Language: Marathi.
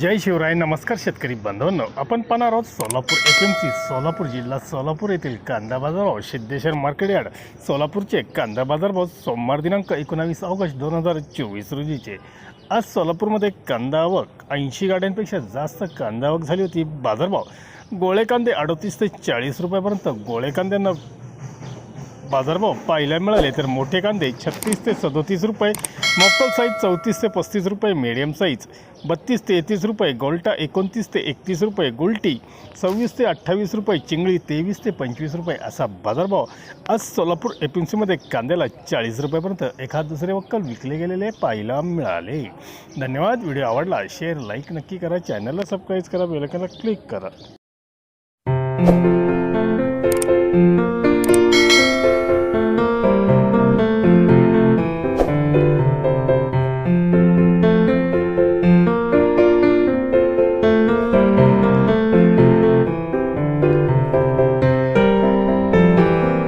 जय शिवराय नमस्कार शेतकरी बांधवांनो आपण पाहणार आहोत Solapur F M C Solapur जिल्हा सोलापूर येथील कांदा बाजार भाव सिद्धेश्वर मार्केट यार्ड सोलापूरचे कांदा बाजार भाव सोमवार दिनांक एकोणावीस ऑगस्ट दोन हजार चोवीस रोजीचे. आज सोलापूरमध्ये कांदा आवक ऐंशी गाड्यांपेक्षा जास्त कांदा आवक झाली होती. बाजारभाव गोळे कांदे अडतीस ते चाळीस रुपयापर्यंत गोळे कांद्यांना बाजारभाव पाहायला मिळाले तर मोठे कांदे छत्तीस ते सदोतीस रुपये मॉकल साईज चौतीस ते पस्तीस रुपये मिडियम साईज बत्तीस ते तेहतीस रुपये गोल्टा एकोणतीस ते एकतीस रुपये गुलटी सव्वीस ते अठ्ठावीस रुपये चिंगळी तेवीस ते पंचवीस रुपये असा बाजारभाव आज सोलापूर एपीएमसीमध्ये कांद्याला चाळीस रुपयापर्यंत एखाद दुसरे वक्कल विकले गेलेले पाहायला मिळाले. धन्यवाद. व्हिडिओ आवडला शेअर लाईक नक्की करा. चॅनलला सबस्क्राईब करा बेलकनला क्लिक करा.